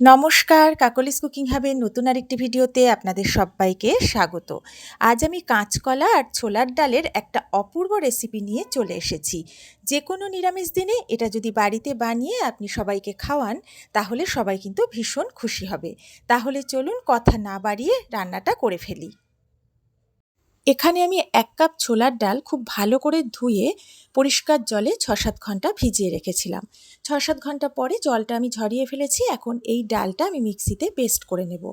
নমস্কার, কাকলিস কুকিং হাবের নতুন আরেকটি ভিডিওতে আপনাদের সবাইকে স্বাগত। আজ আমি কাঁচকলা আর ছোলার ডালের একটা অপূর্ব রেসিপি নিয়ে চলে এসেছি। যে কোনো নিরামিষ দিনে এটা যদি বাড়িতে বানিয়ে আপনি সবাইকে খাওয়ান, তাহলে সবাই কিন্তু ভীষণ খুশি হবে। তাহলে চলুন কথা না বাড়িয়ে রান্নাটা করে ফেলি। এখানে আমি এক কাপ ছোলার ডাল খুব ভালো করে ধুয়ে পরিষ্কার জলে ছ সাত ঘণ্টা ভিজিয়ে রেখেছিলাম। ছ সাত ঘণ্টা পরে জলটা আমি ঝরিয়ে ফেলেছি, এখন এই ডালটা আমি মিক্সিতে পেস্ট করে নেব।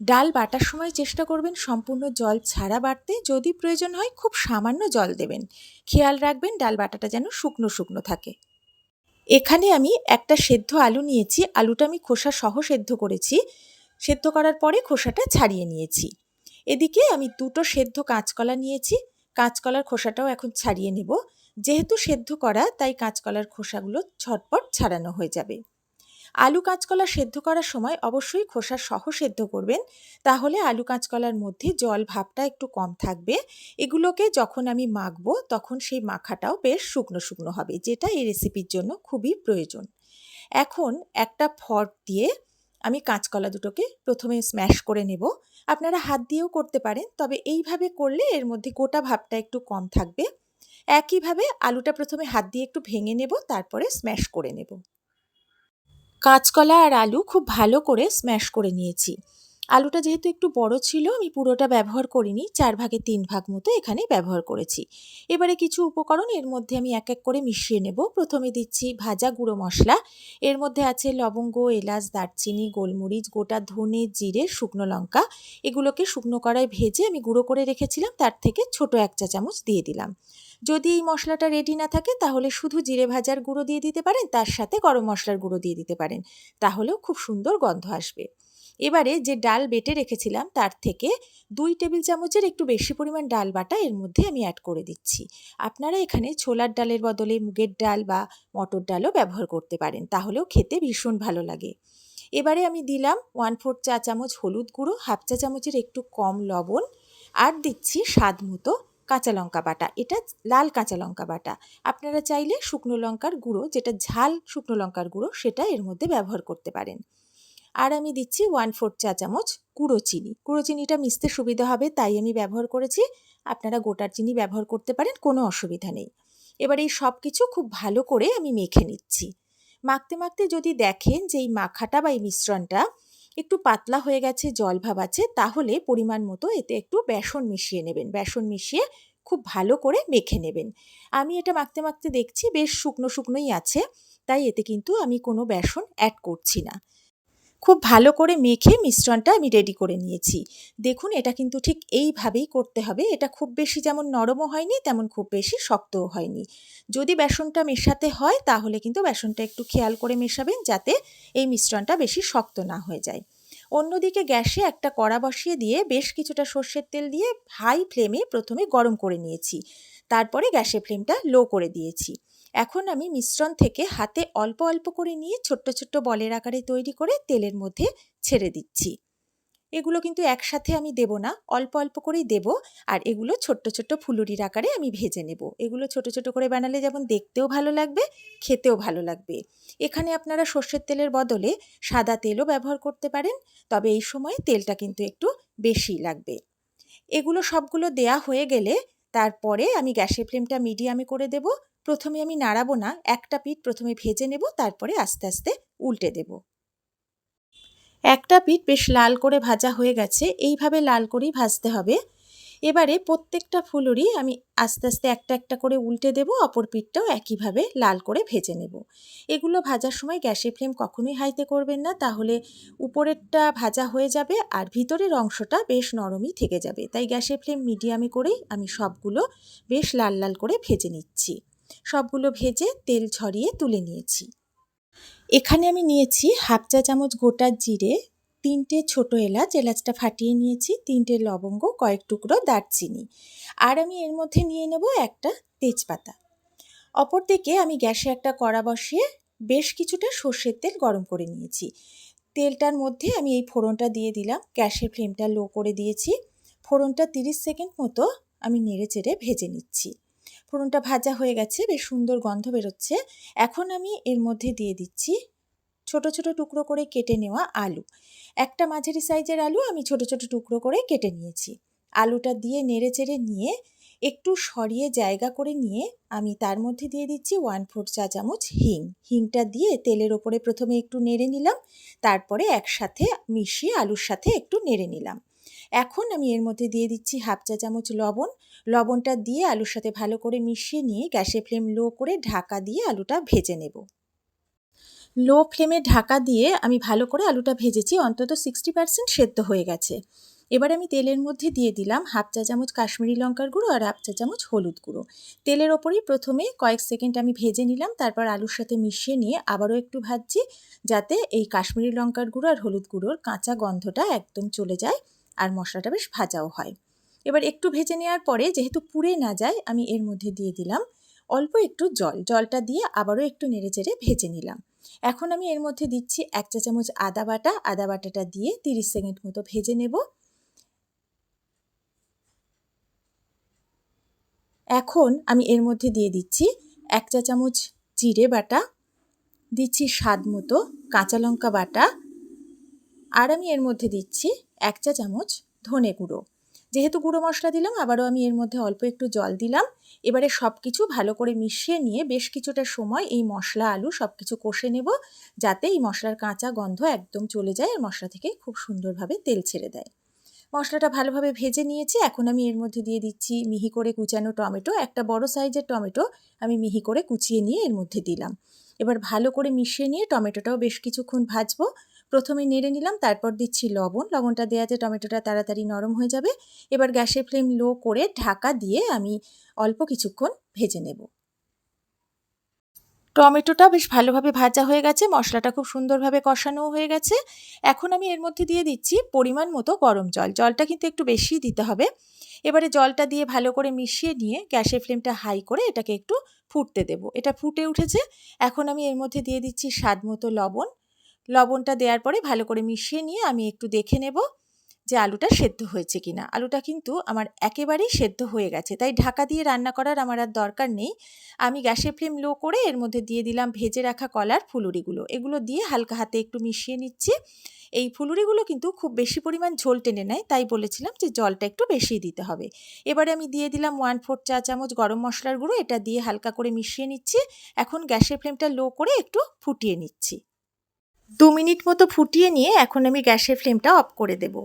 ডাল বাটার সময় চেষ্টা করবেন সম্পূর্ণ জল ছাড়া বাটতে যদি প্রয়োজন হয় খুব সামান্য জল দেবেন। খেয়াল রাখবেন ডাল বাটাটা যেন শুকনো শুকনো থাকে। এখানে আমি একটা সেদ্ধ আলু নিয়েছি, আলুটা আমি খোসা সহ সেদ্ধ করেছি। সেদ্ধ করার পরে খোসাটা ছাড়িয়ে নিয়েছি। এদিকে আমি দুটো সেদ্ধ কাঁচকলা নিয়েছি। কাঁচকলার খোসাটাও এখন ছাড়িয়ে নেব। যেহেতু সেদ্ধ করা, তাই কাঁচকলার খোসাগুলো ছটপট ছাড়ানো হয়ে যাবে। আলু কাঁচকলা সেদ্ধ করার সময় অবশ্যই খোসা সহ সেদ্ধ করবেন। তাহলে আলু কাঁচকলার মধ্যে জল ভাবটা একটু কম থাকবে। এগুলোকে যখন আমি মাখবো, তখন সেই মাখাটাও বেশ শুকনো শুকনো হবে, যেটা এই রেসিপির জন্য খুবই প্রয়োজন। এখন একটা ফর্ক দিয়ে আমি কাঁচকলা দুটোকে প্রথমে স্ম্যাশ করে নেব। আপনারা হাত দিয়েও করতে পারেন, তবে এইভাবে করলে এর মধ্যে গোটা ভাবটা একটু কম থাকবে। একইভাবে আলুটা প্রথমে হাত দিয়ে একটু ভেঙে নেব, তারপরে স্ম্যাশ করে নেব। কাঁচকলা আর আলু খুব ভালো করে স্ম্যাশ করে নিয়েছি। আলুটা যেহেতু একটু বড় ছিল, আমি পুরোটা ব্যবহার করিনি, চার ভাগে তিন ভাগ মতো এখানে ব্যবহার করেছি। এবারে কিছু উপকরণ, এর মধ্যে আমি এক এক করে মিশিয়ে নেব। প্রথমে দিচ্ছি ভাজা গুঁড়ো মশলা। এর মধ্যে আছে লবঙ্গ, এলাচ, দারচিনি, গোলমরিচ, গোটা ধনে, জিরে, শুকনো লঙ্কা। এগুলোকে শুকনো কড়ায় ভেজে আমি গুঁড়ো করে রেখেছিলাম, তার থেকে ছোট এক চা চামচ দিয়ে দিলাম। যদি এই মশলাটা রেডি না থাকে, তাহলে শুধু জিরে ভাজার গুঁড়ো দিয়ে দিতে পারেন, তার সাথে গরম মশলার গুঁড়ো দিয়ে দিতে পারেন। তাহলেও খুব সুন্দর গন্ধ আসবে। এবারে যে ডাল বেটে রেখেছিলাম তার থেকে দুই টেবিল চামচের একটু বেশি পরিমাণ ডাল বাটা এর মধ্যে আমি অ্যাড করে দিচ্ছি। আপনারা এখানে ছোলার ডালের বদলে মুগের ডাল বা মটর ডালও ব্যবহার করতে পারেন, তাহলেও খেতে ভীষণ ভালো লাগে। এবারে আমি দিলাম ওয়ান ফোর চা চামচ হলুদ গুঁড়ো হাফ চা চামচের একটু কম লবণ আর দিচ্ছি স্বাদ মতো কাঁচা লঙ্কা বাটা, এটা লাল কাঁচা লঙ্কা বাটা। আপনারা চাইলে শুকনো লঙ্কার গুঁড়ো, যেটা ঝাল শুকনো লঙ্কার গুঁড়ো, সেটা এর মধ্যে ব্যবহার করতে পারেন। আর আমি দিচ্ছি ওয়ান ফোর চা চামচ গুঁড়ো চিনি। গুঁড়ো চিনিটা মিশতে সুবিধা হবে, তাই আমি ব্যবহার করেছি। আপনারা গোটার চিনি ব্যবহার করতে পারেন, কোনো অসুবিধা নেই। এবার এই সব কিছু খুব ভালো করে আমি মেখে নিচ্ছি। মাখতে মাখতে যদি দেখেন যে এই মাখাটা বা এই মিশ্রণটা একটু পাতলা হয়ে গেছে, জল ভাব আছে, তাহলে পরিমাণ মতো এতে একটু বেসন মিশিয়ে নেবেন। বেসন মিশিয়ে খুব ভালো করে মেখে নেবেন। আমি এটা মাখতে মাখতে দেখছি বেশ শুকনো শুকনোই আছে, তাই এতে কিন্তু আমি কোনো বেসন অ্যাড করছি না। খুব ভালো করে মেখে মিশ্রণটা আমি রেডি করে নিয়েছি। দেখুন, এটা কিন্তু ঠিক এইভাবেই করতে হবে। এটা খুব বেশি যেমন নরমও হয়নি, তেমন খুব বেশি শক্তও হয়নি। যদি বেসনটা মেশাতে হয়, তাহলে কিন্তু বেসনটা একটু খেয়াল করে মেশাবেন যাতে এই মিশ্রণটা বেশি শক্ত না হয়ে যায়। অন্যদিকে গ্যাসে একটা কড়া বসিয়ে দিয়ে বেশ কিছুটা সর্ষের তেল দিয়ে হাই ফ্লেমে প্রথমে গরম করে নিয়েছি। তারপরে গ্যাসের ফ্লেমটা লো করে দিয়েছি। এখন আমি মিশ্রণ থেকে হাতে অল্প অল্প করে নিয়ে ছোট্ট ছোট্ট বলের আকারে তৈরি করে তেলের মধ্যে ছেড়ে দিচ্ছি। এগুলো কিন্তু একসাথে আমি দেব না, অল্প অল্প করেই দেব। আর এগুলো ছোট্ট ছোট্ট ফুলুরির আকারে আমি ভেজে নেব। এগুলো ছোট ছোট করে বানালে যেমন দেখতেও ভালো লাগবে, খেতেও ভালো লাগবে। এখানে আপনারা সর্ষের তেলের বদলে সাদা তেলও ব্যবহার করতে পারেন, তবে এই সময় তেলটা কিন্তু একটু বেশি লাগবে। এগুলো সবগুলো দেয়া হয়ে গেলে তারপরে আমি গ্যাসের ফ্লেমটা মিডিয়ামে করে দেব। প্রথমে আমি নাড়াবো না, একটা পিঠ প্রথমে ভেজে নেব, তারপরে আস্তে আস্তে উল্টে দেব। একটা পিঠ বেশ লাল করে ভাজা হয়ে গেছে, এইভাবে লাল করেই ভাজতে হবে। এবারে প্রত্যেকটা ফুলুরি আমি আস্তে আস্তে একটা একটা করে উল্টে দেব, অপর পিঠটাও একইভাবে লাল করে ভেজে নেব। এগুলো ভাজার সময় গ্যাসের ফ্লেম কখনোই হাইতে করবেন না, তাহলে উপরেরটা ভাজা হয়ে যাবে আর ভিতরের অংশটা বেশ নরমই থেকে যাবে। তাই গ্যাসের ফ্লেম মিডিয়ামে করেই আমি সবগুলো বেশ লাল লাল করে ভেজে নিচ্ছি। সবগুলো ভেজে তেল ঝরিয়ে তুলে নিয়েছি। এখানে আমি নিয়েছি হাফ চা চামচ গোটা জিরে, তিনটে ছোট এলাচ, এলাচটা ফাটিয়ে নিয়েছি, তিনটে লবঙ্গ, কয়েক টুকরো দারচিনি। আর আমি এর মধ্যে নিয়ে নেব একটা তেজপাতা। অপরদিকে আমি গ্যাসে একটা কড়া বসিয়ে বেশ কিছুটা সর্ষের তেল গরম করে নিয়েছি। তেলটার মধ্যে আমি এই ফোড়নটা দিয়ে দিলাম। গ্যাসের ফ্লেমটা লো করে দিয়েছি। ফোড়নটা তিরিশ সেকেন্ড মতো আমি নেড়ে চেড়ে ভেজে নিচ্ছি। ফোড়নটা ভাজা হয়ে গেছে, বেশ সুন্দর গন্ধ বেরোচ্ছে। এখন আমি এর মধ্যে দিয়ে দিচ্ছি ছোট ছোট টুকরো করে কেটে নেওয়া আলু। একটা মাঝারি সাইজের আলু আমি ছোট ছোট টুকরো করে কেটে নিয়েছি। আলুটা দিয়ে নেড়ে চেড়ে নিয়ে একটু সরিয়ে জায়গা করে নিয়ে আমি তার মধ্যে দিয়ে দিচ্ছি ওয়ান ফোর চা চামচ হিং। হিংটা দিয়ে তেলের ওপরে প্রথমে একটু নেড়ে নিলাম, তারপরে একসাথে মিশিয়ে আলুর সাথে একটু নেড়ে নিলাম। এখন আমি এর মধ্যে দিয়ে দিচ্ছি হাফ চা চামচ লবণ। লবণটা দিয়ে আলুর সাথে ভালো করে মিশিয়ে নিয়ে গ্যাসের ফ্লেম লো করে ঢাকা দিয়ে আলুটা ভেজে নেব। লো ফ্লেমে ঢাকা দিয়ে আমি ভালো করে আলুটা ভেজেছি, অন্তত সিক্সটি পার্সেন্ট সেদ্ধ হয়ে গেছে। এবার আমি তেলের মধ্যে দিয়ে দিলাম হাফ চা চামচ কাশ্মীরি লঙ্কার গুঁড়ো আর হাফ চা চামচ হলুদ গুঁড়ো। তেলের ওপরেই প্রথমে কয়েক সেকেন্ড আমি ভেজে নিলাম, তারপর আলুর সাথে মিশিয়ে নিয়ে আবারও একটু ভাজছি, যাতে এই কাশ্মীরি লঙ্কার গুঁড়ো আর হলুদ গুঁড়োর কাঁচা গন্ধটা একদম চলে যায়। আর মশলাটা বেশ ভাজাও হয়। এবার একটু ভেজে নেওয়ার পরে যেহেতু পুড়ে না যায়, আমি এর মধ্যে দিয়ে দিলাম অল্প একটু জল। জলটা দিয়ে আবারও একটু নেড়ে চেড়ে ভেজে নিলাম। এখন আমি এর মধ্যে দিচ্ছি এক চা চামচ আদা বাটা। আদা বাটাটা দিয়ে তিরিশ সেকেন্ড মতো ভেজে নেব। এখন আমি এর মধ্যে দিয়ে দিচ্ছি এক চা চামচ জিরে বাটা। দিচ্ছি স্বাদ মতো কাঁচা লঙ্কা বাটা। আর আমি এর মধ্যে দিচ্ছি এক চা চামচ ধনে গুঁড়ো। যেহেতু গুঁড়ো মশলা দিলাম, আবারও আমি এর মধ্যে অল্প একটু জল দিলাম। এবারে সব কিছু ভালো করে মিশিয়ে নিয়ে বেশ কিছুটা সময় এই মশলা, আলু সব কিছু কষে নেব, যাতে এই মশলার কাঁচা গন্ধ একদম চলে যায় আর মশলা থেকে খুব সুন্দরভাবে তেল ছেড়ে দেয়। মশলাটা ভালোভাবে ভেজে নিয়েছি। এখন আমি এর মধ্যে দিয়ে দিচ্ছি মিহি করে কুচানো টমেটো। একটা বড় সাইজের টমেটো আমি মিহি করে কুচিয়ে নিয়ে এর মধ্যে দিলাম। এবার ভালো করে মিশিয়ে নিয়ে টমেটোটাও বেশ কিছুক্ষণ ভাজবো। প্রথমে নেড়ে নিলাম, তারপর দিচ্ছি লবণ। লবণটা দেওয়াতে টমেটোটা তাড়াতাড়ি নরম হয়ে যাবে। এবার গ্যাসের ফ্লেম লো করে ঢাকা দিয়ে আমি অল্প কিছুক্ষণ ভেজে নেব। টমেটোটা বেশ ভালোভাবে ভাজা হয়ে গেছে, মশলাটা খুব সুন্দরভাবে কষানো হয়ে গেছে। এখন আমি এর মধ্যে দিয়ে দিচ্ছি পরিমাণ মতো গরম জল। জলটা কিন্তু একটু বেশি দিতে হবে। এবারে জলটা দিয়ে ভালো করে মিশিয়ে নিয়ে গ্যাসের ফ্লেমটা হাই করে এটাকে একটু ফুটতে দেব। এটা ফুটে উঠেছে। এখন আমি এর মধ্যে দিয়ে দিচ্ছি স্বাদ মতো লবণ। লবণটা দেওয়ার পরে ভালো করে মিশিয়ে নিয়ে আমি একটু দেখে নেব যে আলুটা সেদ্ধ হয়েছে কিনা। আলুটা কিন্তু আমার একেবারেই সেদ্ধ হয়ে গেছে, তাই ঢাকা দিয়ে রান্না করার আমার আর দরকার নেই। আমি গ্যাসের ফ্লেম লো করে এর মধ্যে দিয়ে দিলাম ভেজে রাখা কলার ফুলুরিগুলো। এগুলো দিয়ে হালকা হাতে একটু মিশিয়ে নিচ্ছি। এই ফুলুরিগুলো কিন্তু খুব বেশি পরিমাণ ঝোল টেনে নেয়, তাই বলেছিলাম যে জলটা একটু বেশি দিতে হবে। এবারে আমি দিয়ে দিলাম ওয়ান ফোর চা চামচ গরম মশলার গুঁড়ো, এটা দিয়ে হালকা করে মিশিয়ে নিচ্ছি। এখন গ্যাসের ফ্লেমটা লো করে একটু ফুটিয়ে নিচ্ছি। দু মিনিট মতো ফুটিয়ে নিয়ে এখন আমি গ্যাসের ফ্লেমটা অফ করে দেব।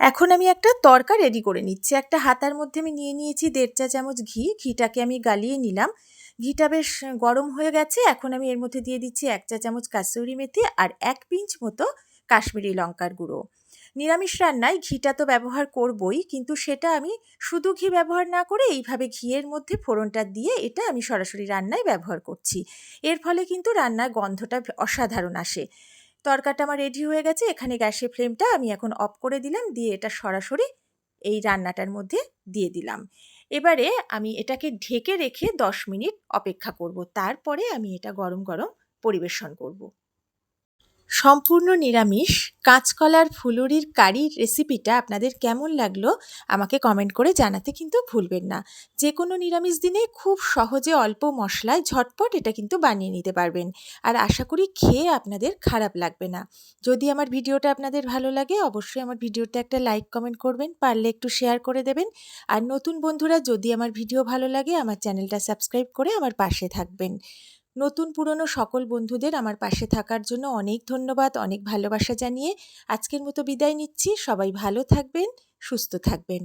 এখন আমি একটা তরকা রেডি করে নিচ্ছি। একটা হাতার মধ্যে আমি নিয়ে নিয়েছি দেড় চা চামচ ঘি। ঘিটাকে আমি গালিয়ে নিলাম। ঘিটা বেশ গরম হয়ে গেছে। এখন আমি এর মধ্যে দিয়ে দিচ্ছি এক চা চামচ কাসুরি মেথি আর এক পিঞ্চ মতো কাশ্মীরি লঙ্কার গুঁড়ো। নিরামিষ রান্নায় ঘিটা তো ব্যবহার করবই, কিন্তু সেটা আমি শুধু ঘি ব্যবহার না করে এইভাবে ঘিয়ের মধ্যে ফোড়নটা দিয়ে এটা আমি সরাসরি রান্নায় ব্যবহার করছি। এর ফলে কিন্তু রান্নার গন্ধটা অসাধারণ আসে। তরকাটা আমার রেডি হয়ে গেছে, এখানে গ্যাসের ফ্লেমটা আমি এখন অফ করে দিলাম, দিয়ে এটা সরাসরি এই রান্নাটার মধ্যে দিয়ে দিলাম। এবারে আমি এটাকে ঢেকে রেখে দশ মিনিট অপেক্ষা করব, তারপরে আমি এটা গরম গরম পরিবেশন করব। সম্পূর্ণ নিরামিষ কাঁচকলার ফুলুরির কারির রেসিপিটা আপনাদের কেমন লাগল আমাকে কমেন্ট করে জানাতে কিন্তু ভুলবেন না। যে কোনো নিরামিষ দিনে খুব সহজে অল্প মশলায় ঝটপট এটা কিন্তু বানিয়ে নিতে পারবেন। আর আশা করি খেয়ে আপনাদের খারাপ লাগবে না। যদি আমার ভিডিওটা আপনাদের ভালো লাগে অবশ্যই আমার ভিডিওতে একটা লাইক কমেন্ট করবেন, পারলে একটু শেয়ার করে দেবেন। আর নতুন বন্ধুরা যদি আমার ভিডিও ভালো লাগে আমার চ্যানেলটা সাবস্ক্রাইব করে আমার পাশে থাকবেন। নতুন পুরনো সকল বন্ধুদের আমার পাশে থাকার জন্য অনেক ধন্যবাদ, অনেক ভালোবাসা জানিয়ে আজকের মতো বিদায় নিচ্ছি। সবাই ভালো থাকবেন, সুস্থ থাকবেন।